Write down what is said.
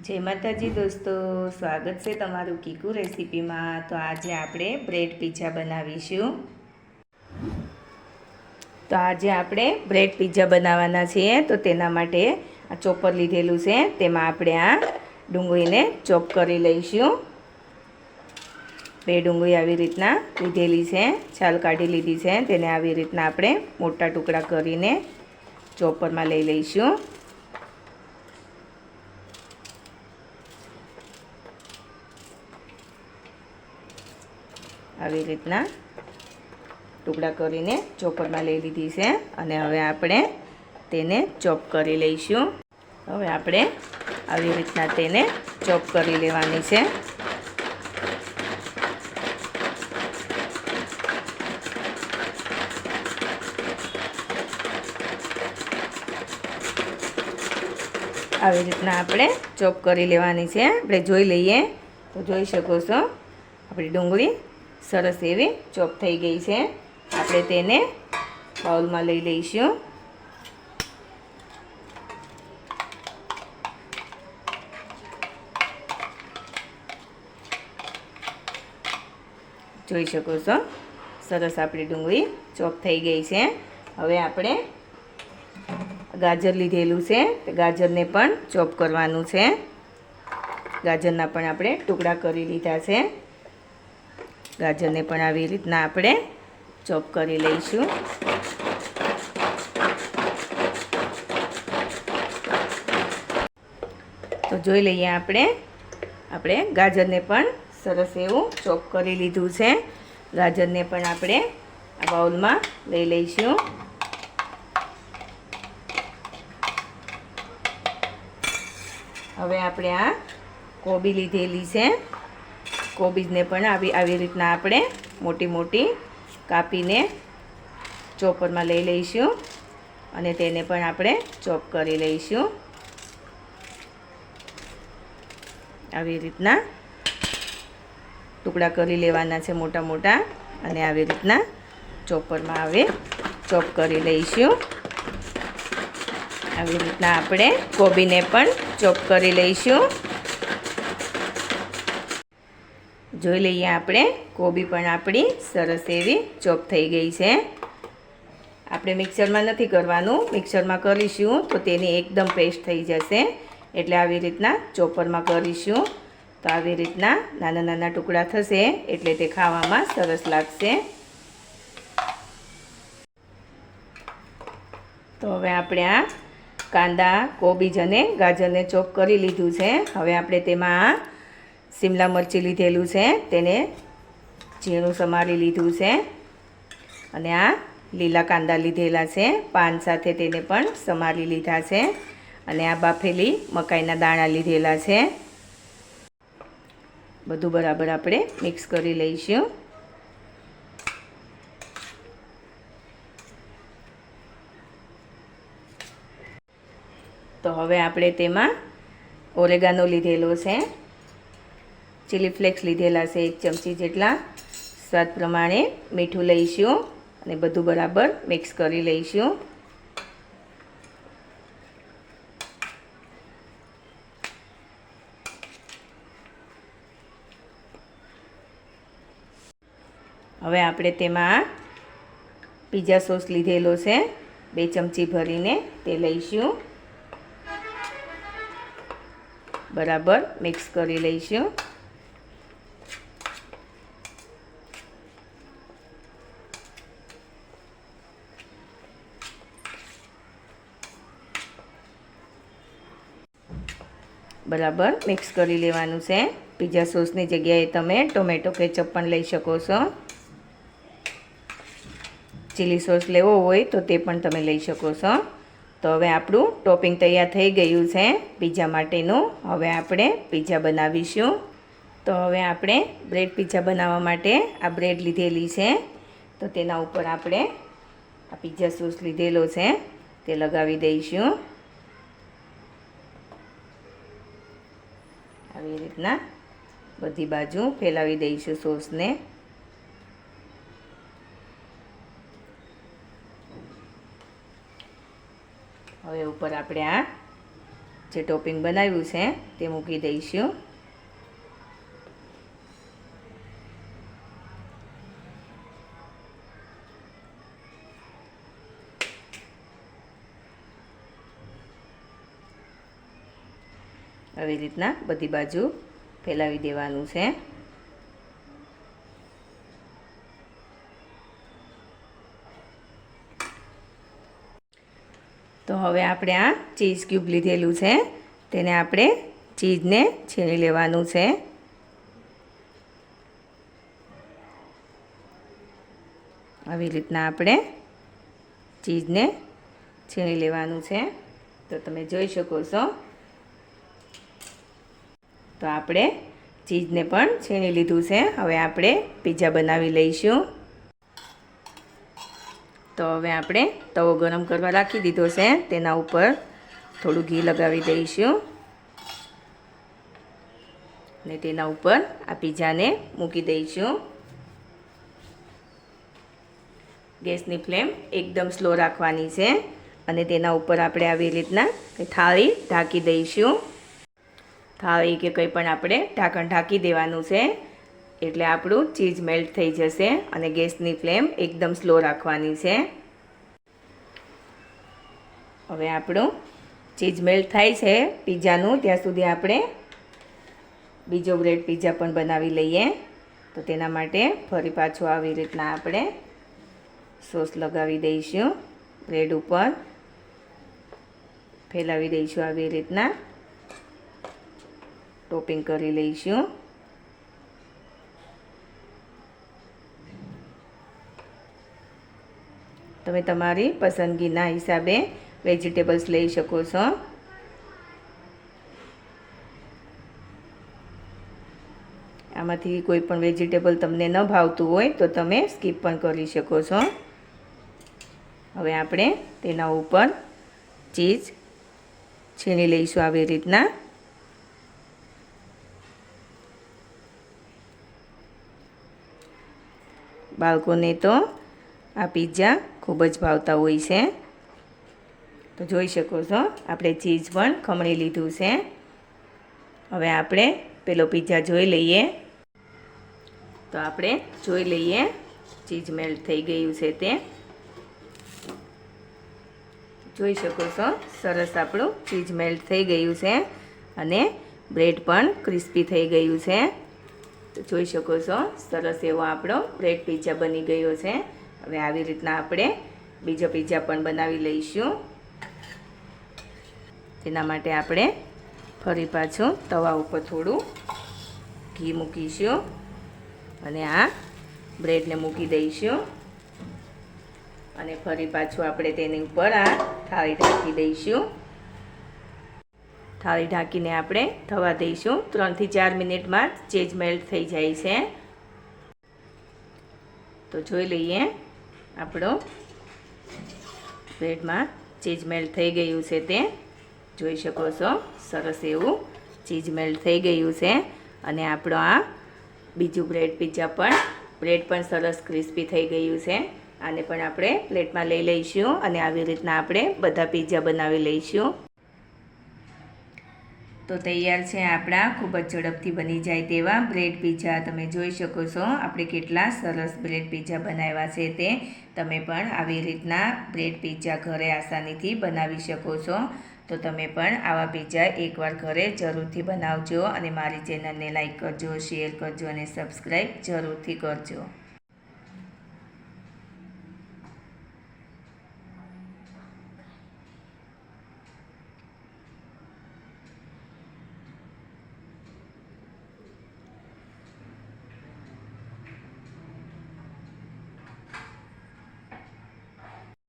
જય માતાજી દોસ્તો, સ્વાગત છે તમારું કીકુ રેસીપીમાં. તો આજે આપણે બ્રેડ પીઝા બનાવીશું. તો આજે આપણે બ્રેડ પીઝા બનાવવાના છીએ. તો તેના માટે આ ચોપર લીધેલું છે. તેમાં આપણે આ ડુંગળીને ચોપ કરી લઈશું. બે ડુંગળી આવી રીતના લીધેલી છે. છાલ કાઢી લીધી છે. તેને આવી રીતના આપણે મોટા ટુકડા કરીને ચોપરમાં લઈ લઈશું. આવી રીતના ટુકડા કરીને ચોપરમાં લઈ લીધી છે અને હવે આપણે તેને ચોપ કરી લઈશું. હવે આપણે આવી રીતના તેને ચોપ કરી લેવાની છે. આવી રીતના આપણે ચોપ કરી લેવાની છે. આપણે જોઈ લઈએ. તો જોઈ શકો છો. આપણી ડુંગળી સરસ એવી ચોપ થઈ ગઈ છે. આપણે તેને બાઉલમાં લઈ લઈશું. જોઈ શકો છો? સરસ આપણી ડુંગળી ચોપ થઈ ગઈ છે. હવે આપણે ગાજર લીધેલું છે. ગાજરને પણ ચોપ કરવાનું છે. ગાજરના પણ આપણે ટુકડા કરી લીધા છે. ગાજરને પણ આવી રીતના આપણે ચોપ કરી લઈશું. તો જોઈ લઈએ આપણે. આપણે ગાજરને પણ સરસ એવું ચોપ કરી લીધું છે. ગાજરને પણ આપણે આ બાઉલમાં લઈ લઈશું. હવે આપણે આ કોબી લીધેલી છે. કોબીજને પણ આવી આવી રીતના આપણે મોટી મોટી કાપીને ચોપરમાં લઈ લઈશું અને તેને પણ આપણે ચોપ કરી લઈશું. આવી રીતના ટુકડા કરી લેવાના છે મોટા મોટા અને આવી રીતના ચોપરમાં આવે ચોપ કરી લઈશું. આવી રીતના આપણે કોબીને પણ ચોપ કરી લઈશું. જોઈ લઈએ આપણે. કોબી પણ આપણી સરસ એવી ચોપ થઈ ગઈ છે. આપણે મિક્સરમાં નથી કરવાનું. મિક્સરમાં કરીશું તો તેની એકદમ પેસ્ટ થઈ જશે. એટલે આવી રીતના ચોપરમાં કરીશું. તો આવી રીતના નાના નાના ટુકડા થશે એટલે તે ખાવામાં સરસ લાગશે. તો હવે આપણે આ કાંદા, કોબીજ અને ગાજરને ચોપ કરી લીધું છે. હવે આપણે તેમાં શિમલા મરચી લીધેલું છે. તેને ઝીણું સમારી લીધું છે. અને આ લીલા કાંદા લીધેલા છે. પાન સાથે તેને પણ સમારી લીધા છે. અને આ બાફેલી મકાઈના દાણા લીધેલા છે. બધું બરાબર આપણે મિક્સ કરી લઈશું. તો હવે આપણે તેમાં ઓરેગાનો લીધેલો છે. ચીલી ફ્લેક્સ લીધેલા છે, એક ચમચી જેટલા સ્વાદ પ્રમાણે મીઠું લઈશું અને બધું બરાબર મિક્સ કરી લઈશું. હવે આપણે તેમાં પીઝા સોસ લીધેલો છે, બે ચમચી ભરીને તે લઈશું. બરાબર મિક્સ કરી લઈશું. બરાબર મિક્સ કરી લેવાનું છે. પીઝા સોસની જગ્યાએ તમે ટોમેટો કેચઅપ પણ લઈ શકો છો. ચીલી સોસ લેવો હોય તો તે પણ તમે લઈ શકો છો. તો હવે આપણું ટોપિંગ તૈયાર થઈ ગયું છે પીઝા માટેનું. હવે આપણે પીઝા બનાવીશું. તો હવે આપણે બ્રેડ પીઝા બનાવવા માટે આ બ્રેડ લીધેલી છે. તો તેના ઉપર આપણે આ પીઝા સોસ લીધેલો છે. તે લગાવી દઈશું. આવી રીતના બધી બાજુ ફેલાવી દઈશું સોસને. હવે ઉપર આપણે આ જે ટોપિંગ બનાવ્યું છે તે મૂકી દઈશું. આવી રીતના બધી બાજુ ફેલાવી દેવાનું છે. તો હવે આપણે આ ચીઝ ક્યુબ લીધેલું છે. તેને આપણે ચીઝને છીણી લેવાનું છે. આવી રીતના આપણે ચીઝને છીણી લેવાનું છે. તો તમે જોઈ શકો છો તો આપણે ચીઝને પણ છીણી લીધું છે. હવે આપણે પીઝા બનાવી લઈશું. તો હવે આપણે તવો ગરમ કરવા રાખી દીધો છે. તેના ઉપર થોડું ઘી લગાવી દઈશું. અને તેના ઉપર આ પીઝાને મૂકી દઈશું. ગેસની ફ્લેમ એકદમ સ્લો રાખવાની છે. અને તેના ઉપર આપણે આવી રીતના થાળી ઢાંકી દઈશું. થાળી કે કંઈ પણ આપણે ઢાંકણ ઢાંકી દેવાનું છે, એટલે આપણું ચીઝ મેલ્ટ થઈ જશે અને ગેસની ફ્લેમ એકદમ સ્લો રાખવાની છે. હવે આપણું ચીઝ મેલ્ટ થાય છે, પીઝાનું, ત્યાં સુધી આપણે બીજો બ્રેડ પીઝા પણ બનાવી લઈએ. તો તેના માટે ફરી પાછું આવી રીતના આપણે સોસ લગાવી દઈશું, બ્રેડ ઉપર ફેલાવી દઈશું આવી રીતના. ટોપિંગ કરી લઈશું તમે તમારી પસંદગીના હિસાબે વેજીટેબલ્સ લઈ શકો છો. આમાંથી કોઈ પણ વેજીટેબલ તમને ન ભાવતું હોય તો તમે સ્કીપ પણ કરી શકો છો. હવે આપણે તેના ઉપર ચીઝ છીણી લઈશું આવી રીતના. બાળકોને તો આ પીઝા ખૂબ જ ભાવતા હોય છે. તો જોઈ શકો છો, આપણે ચીઝ પણ ખમણી લીધું છે. હવે આપણે પેલો પીઝા જોઈ લઈએ. તો આપણે જોઈ લઈએ ચીઝ મેલ્ટ થઈ ગયું છે તે. જોઈ શકો છો, સરસ આપણું ચીઝ મેલ્ટ થઈ ગયું છે અને બ્રેડ પણ ક્રિસ્પી થઈ ગયું છે. તો જોઈ શકો છો. સરસ એવો આપણો બ્રેડ પીઝા બની ગયો છે. હવે આવી રીતના આપણે બીજો પિઝા પણ બનાવી લઈશું. તેના માટે આપણે ફરી પાછું તવા ઉપર થોડું ઘી મૂકીશું અને આ બ્રેડને મૂકી દઈશું. અને ફરી પાછું આપણે તેની ઉપર આ થાળી ઢાંકી દઈશું. થાળી ઢાંકીને આપણે થવા દઈશું. ત્રણથી ચાર મિનિટમાં ચેજ મેલ્ટ થઈ જાય છે. તો જોઈ લઈએ આપણો બ્રેડમાં ચીઝ મેલ્ટ થઈ ગયું છે તે. જોઈ શકો છો, સરસ એવું ચીઝ મેલ્ટ થઈ ગયું છે. અને આપણો આ બીજું બ્રેડ પિઝા પણ બ્રેડ પણ સરસ ક્રિસ્પી થઈ ગયું છે. આને પણ આપણે પ્લેટમાં લઈ લઈશું અને આવી રીતના આપણે બધા પિઝા બનાવી લઈશું. તો તૈયાર છે આપણા ખૂબ જ ઝડપથી બની જાય તેવા બ્રેડ પીઝા. તમે જોઈ શકો છો આપણે કેટલા સરસ બ્રેડ પીઝા બનાવ્યા છે તે. તમે પણ આવી રીતના બ્રેડ પીઝા ઘરે આસાનીથી બનાવી શકો છો. તો તમે પણ આવા પીઝા એકવાર ઘરે જરૂરથી બનાવજો અને મારી ચેનલને લાઈક કરજો, શેર કરજો અને સબસ્ક્રાઈબ જરૂરથી કરજો.